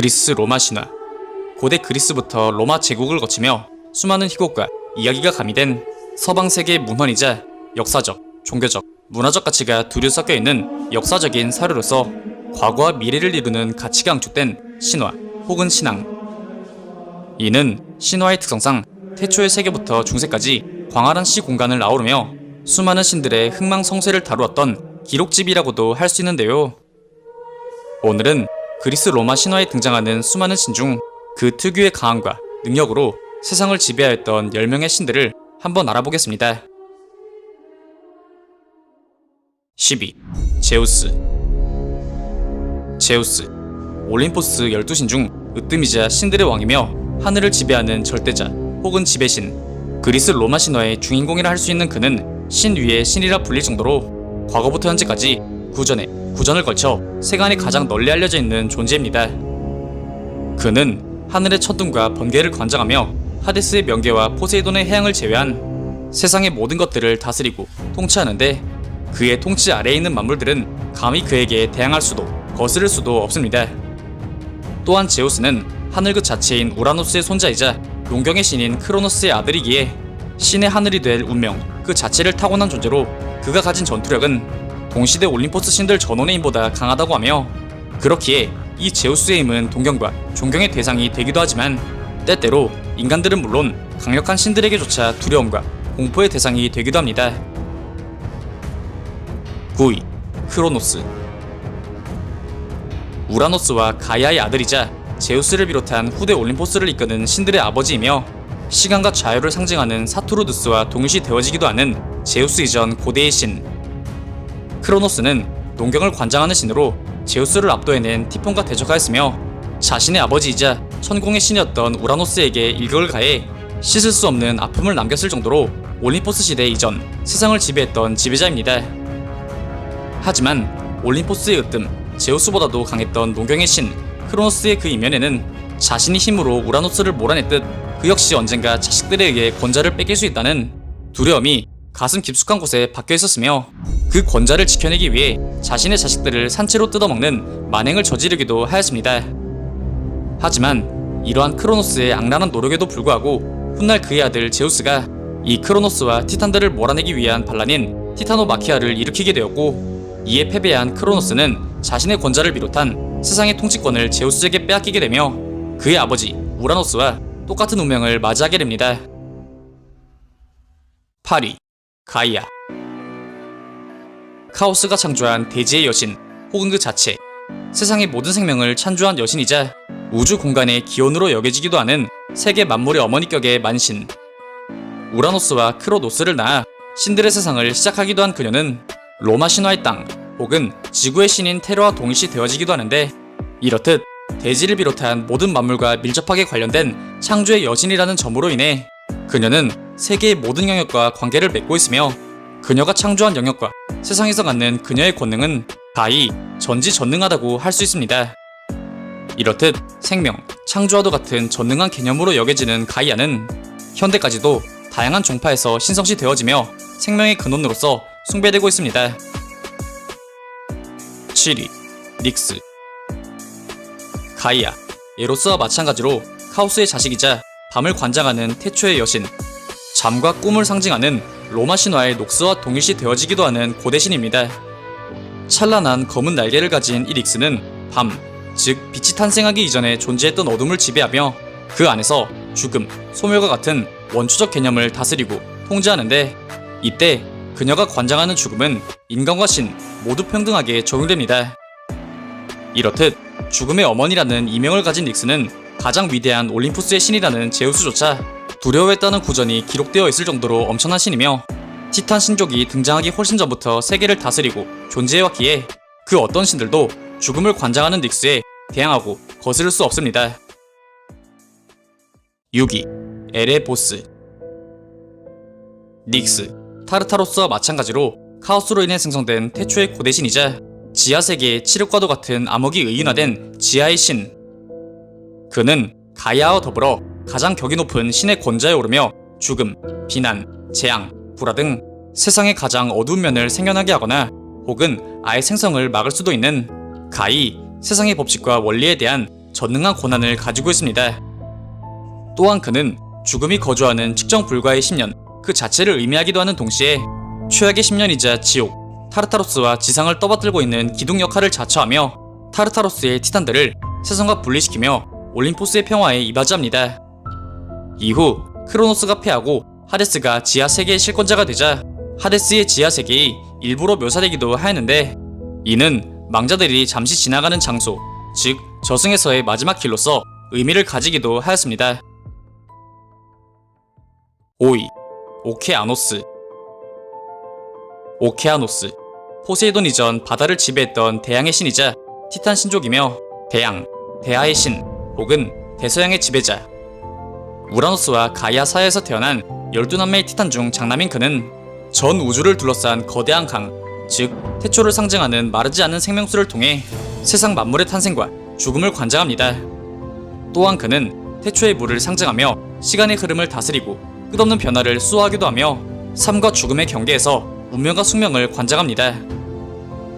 그리스 로마 신화 고대 그리스부터 로마 제국을 거치며 수많은 희곡과 이야기가 가미된 서방 세계의 문헌이자 역사적, 종교적, 문화적 가치가 두루 섞여 있는 역사적인 사료로서 과거와 미래를 이루는 가치가 앙축된 신화 혹은 신앙. 이는 신화의 특성상 태초의 세계부터 중세까지 광활한 시 공간을 아우르며 수많은 신들의 흥망성쇠를 다루었던 기록집이라고도 할 수 있는데요. 오늘은 그리스 로마 신화에 등장하는 수많은 신 중 그 특유의 강함과 능력으로 세상을 지배하였던 10명의 신들을 한번 알아보겠습니다. 12. 제우스 제우스 올림포스 12신 중 으뜸이자 신들의 왕이며 하늘을 지배하는 절대자 혹은 지배신 그리스 로마 신화의 주인공이라 할 수 있는 그는 신 위의 신이라 불릴 정도로 과거부터 현재까지 구전에 구전을 걸쳐 세간에 가장 널리 알려져 있는 존재입니다. 그는 하늘의 천둥과 번개를 관장하며 하데스의 명계와 포세이돈의 해양을 제외한 세상의 모든 것들을 다스리고 통치하는데 그의 통치 아래에 있는 만물들은 감히 그에게 대항할 수도 거스를 수도 없습니다. 또한 제우스는 하늘 그 자체인 우라노스의 손자이자 용경의 신인 크로노스의 아들이기에 신의 하늘이 될 운명 그 자체를 타고난 존재로 그가 가진 전투력은 동시대 올림포스 신들 전원의 힘보다 강하다고 하며 그렇기에 이 제우스의 힘은 동경과 존경의 대상이 되기도 하지만 때때로 인간들은 물론 강력한 신들에게조차 두려움과 공포의 대상이 되기도 합니다. 9위 크로노스 우라노스와 가이아의 아들이자 제우스를 비롯한 후대 올림포스를 이끄는 신들의 아버지이며 시간과 자유를 상징하는 사투르두스와 동시 되어지기도 하는 제우스 이전 고대의 신 크로노스는 농경을 관장하는 신으로 제우스를 압도해낸 티폰과 대적하였으며 자신의 아버지이자 천공의 신이었던 우라노스에게 일격을 가해 씻을 수 없는 아픔을 남겼을 정도로 올림포스 시대 이전 세상을 지배했던 지배자입니다. 하지만 올림포스의 으뜸 제우스보다도 강했던 농경의 신 크로노스의 그 이면에는 자신이 힘으로 우라노스를 몰아냈듯 그 역시 언젠가 자식들에 의해 권자를 뺏길 수 있다는 두려움이 가슴 깊숙한 곳에 박혀 있었으며 그 권자를 지켜내기 위해 자신의 자식들을 산채로 뜯어먹는 만행을 저지르기도 하였습니다. 하지만 이러한 크로노스의 악랄한 노력에도 불구하고 훗날 그의 아들 제우스가 이 크로노스와 티탄들을 몰아내기 위한 반란인 티타노마키아를 일으키게 되었고 이에 패배한 크로노스는 자신의 권자를 비롯한 세상의 통치권을 제우스에게 빼앗기게 되며 그의 아버지 우라노스와 똑같은 운명을 맞이하게 됩니다. 8위 가이아 카오스가 창조한 대지의 여신 혹은 그 자체. 세상의 모든 생명을 찬조한 여신이자 우주 공간의 기원으로 여겨지기도 하는 세계 만물의 어머니격의 만신. 우라노스와 크로노스를 낳아 신들의 세상을 시작하기도 한 그녀는 로마 신화의 땅 혹은 지구의 신인 테러와 동일시 되어지기도 하는데 이렇듯 대지를 비롯한 모든 만물과 밀접하게 관련된 창조의 여신이라는 점으로 인해 그녀는 세계의 모든 영역과 관계를 맺고 있으며 그녀가 창조한 영역과 세상에서 갖는 그녀의 권능은 가히 전지전능하다고 할 수 있습니다. 이렇듯 생명, 창조와도 같은 전능한 개념으로 여겨지는 가이아는 현대까지도 다양한 종파에서 신성시 되어지며 생명의 근원으로서 숭배되고 있습니다. 7위 닉스 가이아 에로스와 마찬가지로 카오스의 자식이자 밤을 관장하는 태초의 여신 잠과 꿈을 상징하는 로마 신화의 녹스와 동일시 되어지기도 하는 고대신입니다. 찬란한 검은 날개를 가진 이 닉스는 밤, 즉 빛이 탄생하기 이전에 존재했던 어둠을 지배하며 그 안에서 죽음, 소멸과 같은 원초적 개념을 다스리고 통제하는데 이때 그녀가 관장하는 죽음은 인간과 신 모두 평등하게 적용됩니다. 이렇듯 죽음의 어머니라는 이명을 가진 닉스는 가장 위대한 올림푸스의 신이라는 제우스조차 두려워했다는 구전이 기록되어 있을 정도로 엄청난 신이며 티탄 신족이 등장하기 훨씬 전부터 세계를 다스리고 존재해왔기에 그 어떤 신들도 죽음을 관장하는 닉스에 대항하고 거스를 수 없습니다. 6위 엘의 보스 닉스 타르타로스와 마찬가지로 카오스로 인해 생성된 태초의 고대신이자 지하 세계의 칠흑과도 같은 암흑이 의인화된 지하의 신 그는 가야와 더불어 가장 격이 높은 신의 권자에 오르며 죽음, 비난, 재앙, 불화 등 세상의 가장 어두운 면을 생겨나게 하거나 혹은 아예 생성을 막을 수도 있는 가히 세상의 법칙과 원리에 대한 전능한 권한을 가지고 있습니다. 또한 그는 죽음이 거주하는 측정 불가의 10년 그 자체를 의미하기도 하는 동시에 최악의 10년이자 지옥 타르타로스와 지상을 떠받들고 있는 기둥 역할을 자처하며 타르타로스의 티탄들을 세상과 분리시키며 올림포스의 평화에 이바지합니다. 이후 크로노스가 패하고 하데스가 지하 세계의 실권자가 되자 하데스의 지하 세계의 일부로 묘사되기도 하였는데 이는 망자들이 잠시 지나가는 장소, 즉 저승에서의 마지막 길로서 의미를 가지기도 하였습니다. 5위 오케아노스 오케아노스 포세이돈 이전 바다를 지배했던 대양의 신이자 티탄 신족이며 대양, 대하의 신 혹은 대서양의 지배자 우라노스와 가이아 사이에서 태어난 12남매의 티탄 중 장남인 그는 전 우주를 둘러싼 거대한 강, 즉 태초를 상징하는 마르지 않는 생명수를 통해 세상 만물의 탄생과 죽음을 관장합니다. 또한 그는 태초의 물을 상징하며 시간의 흐름을 다스리고 끝없는 변화를 수호하기도 하며 삶과 죽음의 경계에서 운명과 숙명을 관장합니다.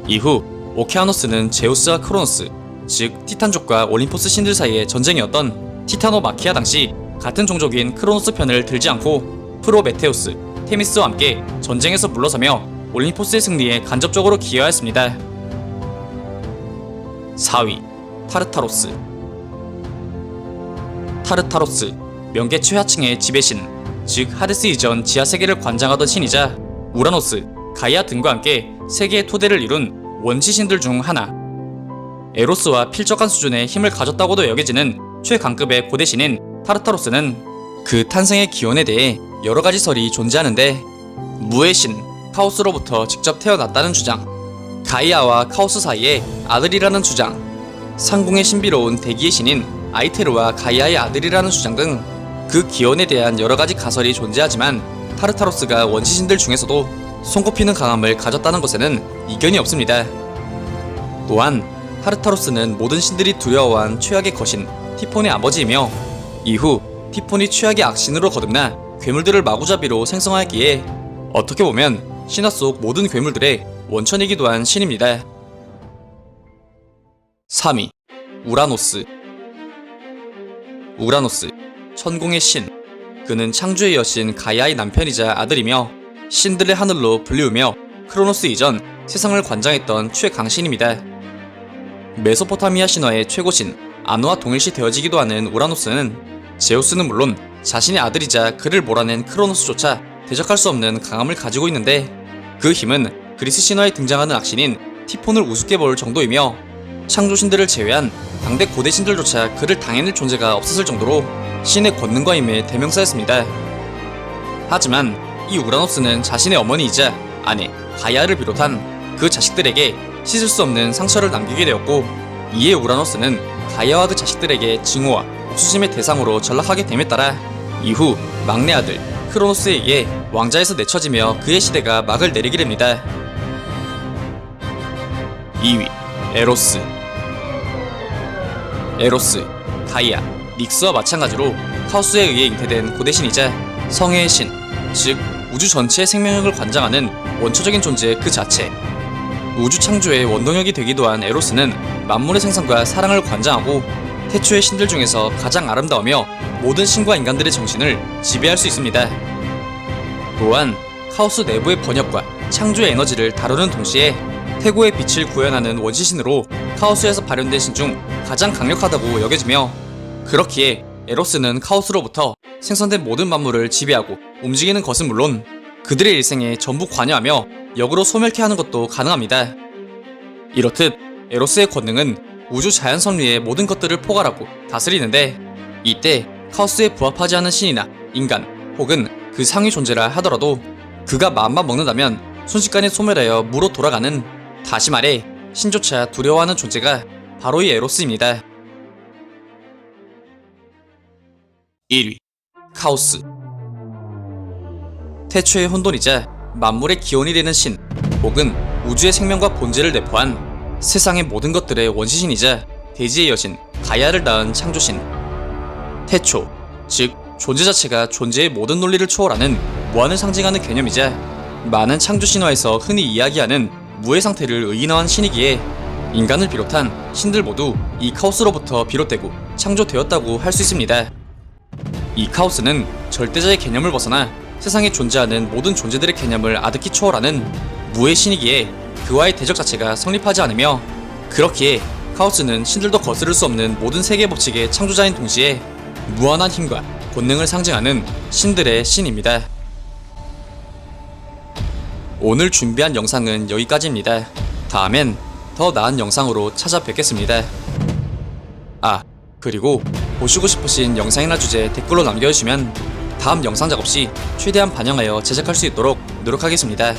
이후 오케아노스는 제우스와 크로노스, 즉 티탄족과 올림포스 신들 사이의 전쟁이었던 티타노 마키아 당시 같은 종족인 크로노스 편을 들지 않고 프로메테우스, 테미스와 함께 전쟁에서 물러서며 올림포스의 승리에 간접적으로 기여하였습니다. 4위 타르타로스 타르타로스 명계 최하층의 지배신 즉 하데스 이전 지하 세계를 관장하던 신이자 우라노스, 가이아 등과 함께 세계의 토대를 이룬 원시신들 중 하나 에로스와 필적한 수준의 힘을 가졌다고도 여겨지는 최강급의 고대신인 타르타로스는 그 탄생의 기원에 대해 여러 가지 설이 존재하는데 무의 신 카오스로부터 직접 태어났다는 주장, 가이아와 카오스 사이에 아들이라는 주장, 상궁의 신비로운 대기의 신인 아이테르와 가이아의 아들이라는 주장 등 그 기원에 대한 여러 가지 가설이 존재하지만 타르타로스가 원시신들 중에서도 손꼽히는 강함을 가졌다는 것에는 이견이 없습니다. 또한 타르타로스는 모든 신들이 두려워한 최악의 거신 티폰의 아버지이며 이후 티폰이 최악의 악신으로 거듭나 괴물들을 마구잡이로 생성하였기에 어떻게 보면 신화 속 모든 괴물들의 원천이기도 한 신입니다. 3위 우라노스 우라노스 천공의 신 그는 창조의 여신 가이아의 남편이자 아들이며 신들의 하늘로 불리우며 크로노스 이전 세상을 관장했던 최강신입니다. 메소포타미아 신화의 최고신 아누와 동일시 되어지기도 하는 우라노스는 제우스는 물론 자신의 아들이자 그를 몰아낸 크로노스조차 대적할 수 없는 강함을 가지고 있는데 그 힘은 그리스 신화에 등장하는 악신인 티폰을 우습게 볼 정도이며 창조신들을 제외한 당대 고대 신들조차 그를 당해낼 존재가 없었을 정도로 신의 권능과 힘의 대명사였습니다. 하지만 이 우라노스는 자신의 어머니이자 아내 가이아를 비롯한 그 자식들에게 씻을 수 없는 상처를 남기게 되었고 이에 우라노스는 가이아와 그 자식들에게 증오와 옥 수심의 대상으로 전락하게 됨에 따라 이후 막내 아들 크로노스에 의해 왕자에서 내쳐지며 그의 시대가 막을 내리게 됩니다. 2위 에로스 에로스, 가이아, 닉스와 마찬가지로 카오스에 의해 잉태된 고대신이자 성의 신, 즉 우주 전체의 생명력을 관장하는 원초적인 존재 그 자체. 우주 창조의 원동력이 되기도 한 에로스는 만물의 생성과 사랑을 관장하고 태초의 신들 중에서 가장 아름다우며 모든 신과 인간들의 정신을 지배할 수 있습니다. 또한 카오스 내부의 번역과 창조의 에너지를 다루는 동시에 태고의 빛을 구현하는 원시신으로 카오스에서 발현된 신 중 가장 강력하다고 여겨지며 그렇기에 에로스는 카오스로부터 생성된 모든 만물을 지배하고 움직이는 것은 물론 그들의 일생에 전부 관여하며 역으로 소멸케 하는 것도 가능합니다. 이렇듯 에로스의 권능은 우주 자연 섭리의 모든 것들을 포괄하고 다스리는데 이때 카오스에 부합하지 않은 신이나 인간 혹은 그 상위 존재라 하더라도 그가 마음만 먹는다면 순식간에 소멸하여 무로 돌아가는 다시 말해 신조차 두려워하는 존재가 바로 이 에로스입니다. 1위 카오스 태초의 혼돈이자 만물의 기원이 되는 신 혹은 우주의 생명과 본질을 내포한 세상의 모든 것들의 원시신이자 대지의 여신 가이아를 낳은 창조신 태초 즉 존재 자체가 존재의 모든 논리를 초월하는 무한을 상징하는 개념이자 많은 창조 신화에서 흔히 이야기하는 무의 상태를 의인화한 신이기에 인간을 비롯한 신들 모두 이 카오스로부터 비롯되고 창조되었다고 할 수 있습니다. 이 카오스는 절대자의 개념을 벗어나 세상에 존재하는 모든 존재들의 개념을 아득히 초월하는 무의 신이기에 그와의 대적 자체가 성립하지 않으며 그렇기에 카오스는 신들도 거스를 수 없는 모든 세계 법칙의 창조자인 동시에 무한한 힘과 본능을 상징하는 신들의 신입니다. 오늘 준비한 영상은 여기까지입니다. 다음엔 더 나은 영상으로 찾아뵙겠습니다. 아, 그리고 보시고 싶으신 영상이나 주제 댓글로 남겨주시면 다음 영상 작업 시 최대한 반영하여 제작할 수 있도록 노력하겠습니다.